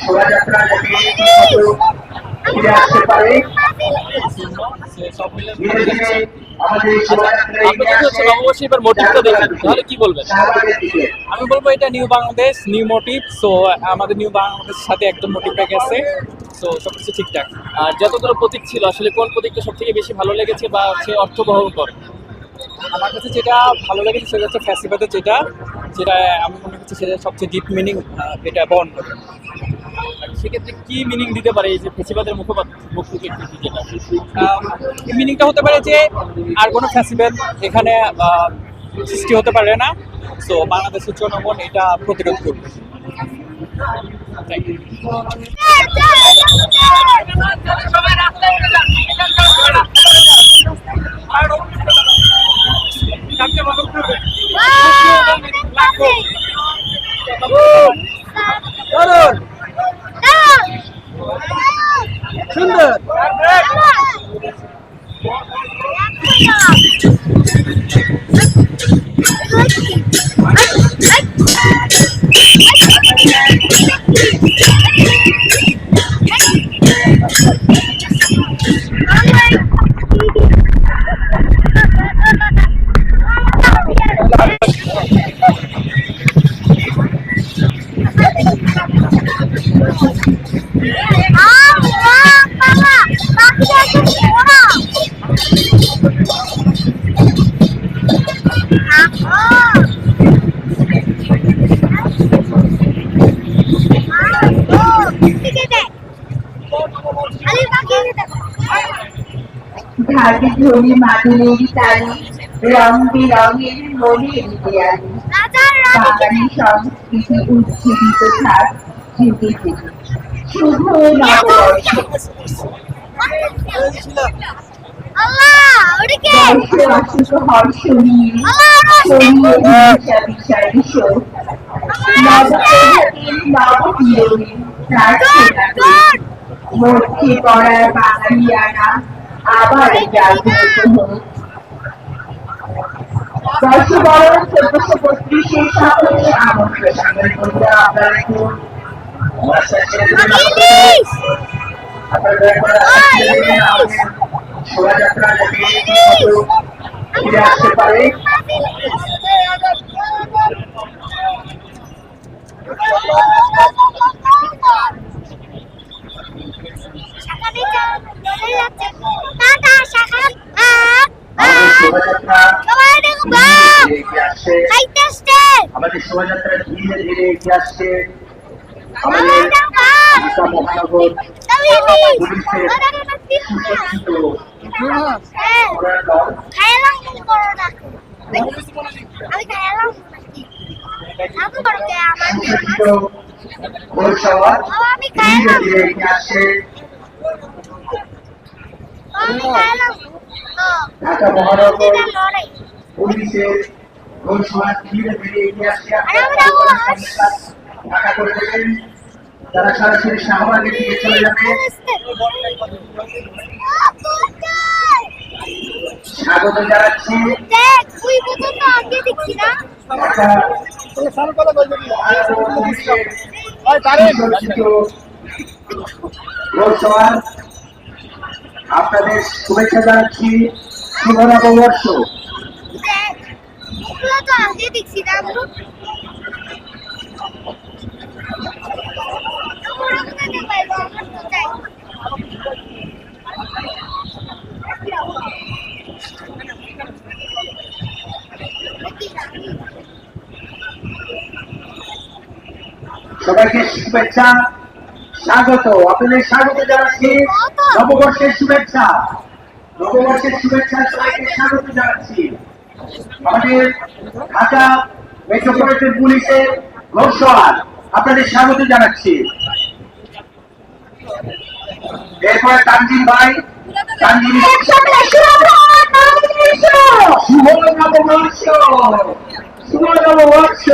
শোভাযাত্রা আসতে পারে আমি বলব এটা new Bangladesh new motive so আমাদের নিউ বাংলাদেশের সাথে একদম মোটিভটা গেছে সো সবকিছু ঠিকঠাক। আর যতগুলো প্রতীক ছিল, আসলে কোন প্রতীকটা সব থেকে বেশি ভালো লেগেছে বা হচ্ছে অর্থবহ করে? আমার কাছে যেটা ভালো লেগেছে, সেটা হচ্ছে ফ্যাসিবাদের যেটা যেটা আমি মনে করছি সেটা সবচেয়ে ডিপ মিনিং এটা বহন করে। সেক্ষেত্রে কি মিনিং দিতে পারে এই যে ফেসিবাদের মুখপাত্র যেটা মিনিংটা হতে পারে যে আর কোনো ফ্যাসিবাদ এখানে সৃষ্টি হতে পারে না সো বাংলাদেশের জনগণ এটা প্রতিরোধ করবে ইউ সুন্দর ঘাটে ধরি মাদুরের তালি রং বেরঙের মনের দেয়ালি বাঙালি সংস্কৃতি উজ্জীবিত থাক যুগে যুগে শুভ নববর্ষ। মধ্যে পড়ার বাঙালিয়ানা আবার হোক বর্ষবরণ চোদ্দশো বত্রিশের সকলকে আমন্ত্রণ ছেড়ে দিন ইলিশ আপনারা দয়া করে রাস্তা ছেড়ে দিন আমাদের শোভাযাত্রা যাতে ঠিকমতো ফিরে আসতে পারে টাটা শাখা আমাদের শোভাযাত্রা ধীরে ধীরে এগিয়ে আসছে আমাদের মহানগর পুলিশের সুসজ্জিত আমি ধীরে ধীরে এগিয়ে আসছে ঢাকা মহানগর পুলিশের ঘোষণার ধীরে ধীরে এগিয়ে আসছে করে দেবেন তারা সরাসরি শাহবাগের দিকে চলে স্বাগত জানাচ্ছি বোতল তো আগে দেখছি না ঢাকা মহানগর পুলিশের সুসজ্জিত ঘোষণা আপনাদের শুভেচ্ছা জানাচ্ছি শুভ নববর্ষ। সবাইকে শুভেচ্ছা স্বাগত। আপনাদের স্বাগত জানাচ্ছি। নববর্ষের শুভেচ্ছা। নববর্ষের শুভেচ্ছা সবাইকে স্বাগত জানাচ্ছি। আমাদের ঢাকা মেট্রোপলিটন পুলিশের ঘোষওয়ার আপনাদের স্বাগত জানাচ্ছি। এরপরে তানজিম ভাই। তানজিম একসাথে শুভ নববর্ষ! শুভ নববর্ষ।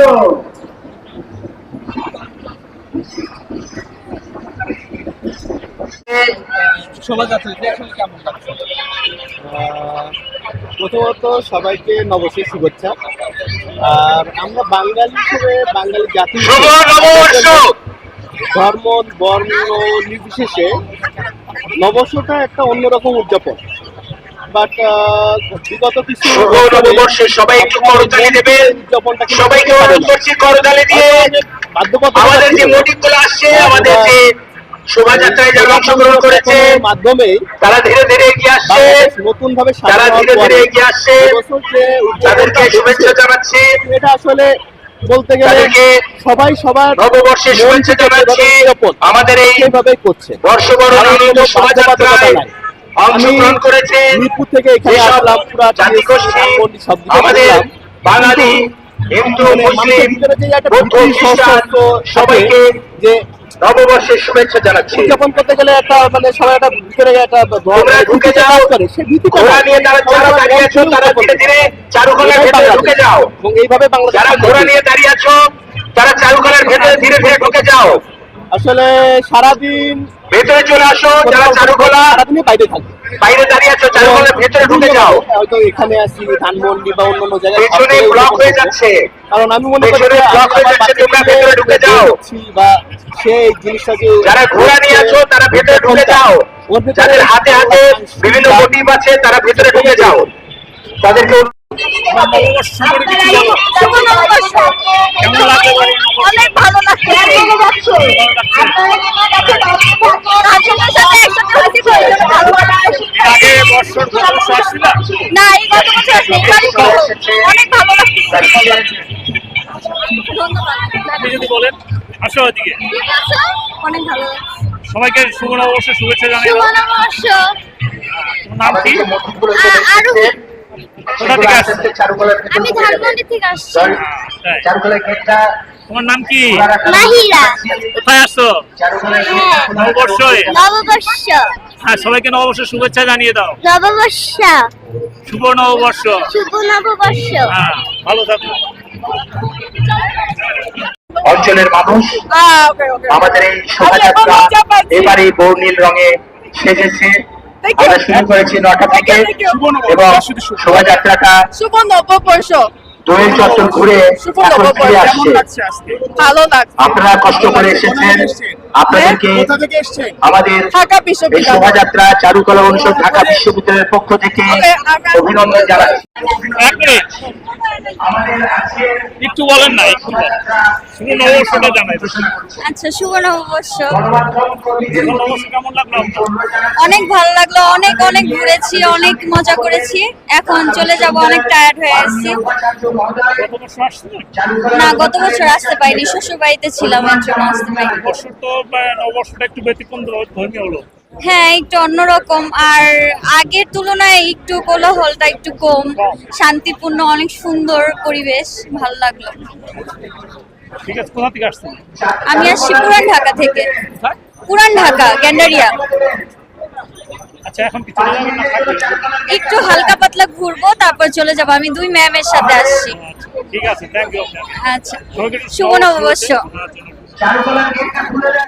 শুভ নববর্ষ আসলে কেমন প্রথমত সবাইকে নববর্ষের শুভেচ্ছা। আর আমরা বাঙালি হিসেবে বাঙালি জাতি ধর্ম বর্ণ নির্বিশেষে নববর্ষটা একটা অন্যরকম উদযাপন। বাট বিগত কিছু সবাই একটু করতালি দেবেন সবাইকে করতে অনুরোধ করছি করতালি দিয়ে আমাদের যে ছিল। মোটিভগুলো আসছে আমাদের যে শোভাযাত্রায় যারা অংশগ্রহণ করেছে মাধ্যমে তারা ধীরে ধীরে এগিয়ে আসছে। নতুন ভাবে তারা ধীরে ধীরে এগিয়ে আসছে। তাদেরকে শুভেচ্ছা জানাচ্ছি। এটা আসলে বলতে গেলে সবাই সবার নববর্ষের শুভেচ্ছা জানাচ্ছি। আমাদের এই সেইভাবেই করছে। বর্ষবরণ শোভাযাত্রায় অংশগ্রহণ আমি করেছেন মিরপুর থেকে এখানে আসলাম পুরা জাতিগোষ্ঠী আমাদের বাঙালি হিন্দু মুসলিম বৌদ্ধ খ্রিস্টান সবাইকে যে নববর্ষের শুভেচ্ছা জানাচ্ছি। উদযাপন করতে গেলে একটা মানে সবাই একটা ভিতরে একটা ঢুকে যাও। করে সে ভীতি ঘোড়া নিয়ে তারা যারা দাঁড়িয়ে আছো তারা ধীরে ধীরে চারুকলার ভেতরে ঢুকে যাও। এবং এইভাবে বাংলাদেশ যারা ঘোড়া নিয়ে দাঁড়িয়ে আছো তারা চারুকলার ভেতরে ধীরে ধীরে ঢুকে যাও। আসলে সারাদিন ভেতরে চলে আসো যারা চারুকলা সারাদিনই বাইরে থাকো বাইরে দাঁড়িয়ে আছো ফলে ভেতরে ঢুকে যাও। হয়তো এখানে আসি ধানমন্ডি বা অন্যান্য জায়গায় পেছনে ব্লক হয়ে যাচ্ছে। কারণ আমি মনে করি ব্লক হয়ে যাচ্ছে, তোমরা ভেতরে ঢুকে যাও। বা সেই জিনিসটা যে যারা ঘোড়া নিয়ে আছো তারা ভেতরে ঢুকে যাও। যাদের হাতে হাতে বিভিন্ন মোটিভ আছে তারা ভেতরে ঢুকে যাও। তাদেরকে অনেক ভালো লাগছে কাজিনের সাথে একসাথে হয়েছি তো এই জন্য ভালো লাগছে। না এই গত বছর আসলে অনেক ভালো লাগছে ধন্যবাদ আপনি যদি বলেন আসো ওদিকে অনেক ভালো সবাইকে শুভ নববর্ষের শুভেচ্ছা জানাই শুভ নববর্ষ। নাম কি? কোথা থেকে আসছে আমি ঢুকে থেকে আসছি। তাই। গেটটা তোমার নাম কি? মাহিরা। কোথায় আসছো? চারুকলার হ্যাঁ। নববর্ষে নববর্ষ। হ্যাঁ সবাইকে নববর্ষের শুভেচ্ছা জানিয়ে দাও। নববর্ষ। শুভ নববর্ষ। শুভ নববর্ষ। হ্যাঁ ভালো থাকো। অঞ্চলের মানুষ আমাদের এই শোভাযাত্রা এবারে বর্ণিল রঙে সেজেছে। আমরা শুরু করেছি নটা থেকে এবং শোভাযাত্রাটা শুভ নববর্ষ। দোয়েল চত্বর ঘুরে এখন ফিরে আসছে। ভালো লাগছে। আপনারা কষ্ট করে এসেছেন। আপনাদেরকে আমাদের ঢাকা এই বিশ্ববিদ্যালয়। শোভাযাত্রা চারুকলা অনুষদ ঢাকা বিশ্ববিদ্যালয়ের পক্ষ থেকে অভিনন্দন জানাচ্ছি। এক মিনিট। আমাদের একটু বলেন না একটু আচ্ছা শুভ নববর্ষ অনেক ভালো লাগল অনেক অনেক ঘুরেছি অনেক মজা করেছি। এখন চলে যাব অনেক টায়ার্ড হয়ে আসছি। না গত বছর আসতে পারিনি শ্বশুর বাড়িতে ছিলাম এর জন্য আসতে পারিনি। বছর তো বা, নববর্ষটা একটু ব্যতিক্রম ধর্মীয় হলো। হ্যাঁ একটু অন্যরকম আর আগের তুলনায় একটু কোলাহলটা একটু কম। শান্তিপূর্ণ অনেক সুন্দর পরিবেশ ভালো লাগল। ঠিক আছে কোথা থেকে আসছেন? আমি আসছি পুরান ঢাকা থেকে। পুরান ঢাকা গ্যান্ডারিয়া। আচ্ছা এখন কি চলে যাবেন না একটু হালকা পাতলা ঘুরবো তারপর চলে যাব। আমি দুই ম্যামের সাথে আসছি। আচ্ছা, ঠিক আছে থ্যাংক ইউ আচ্ছা। শুভ নববর্ষ।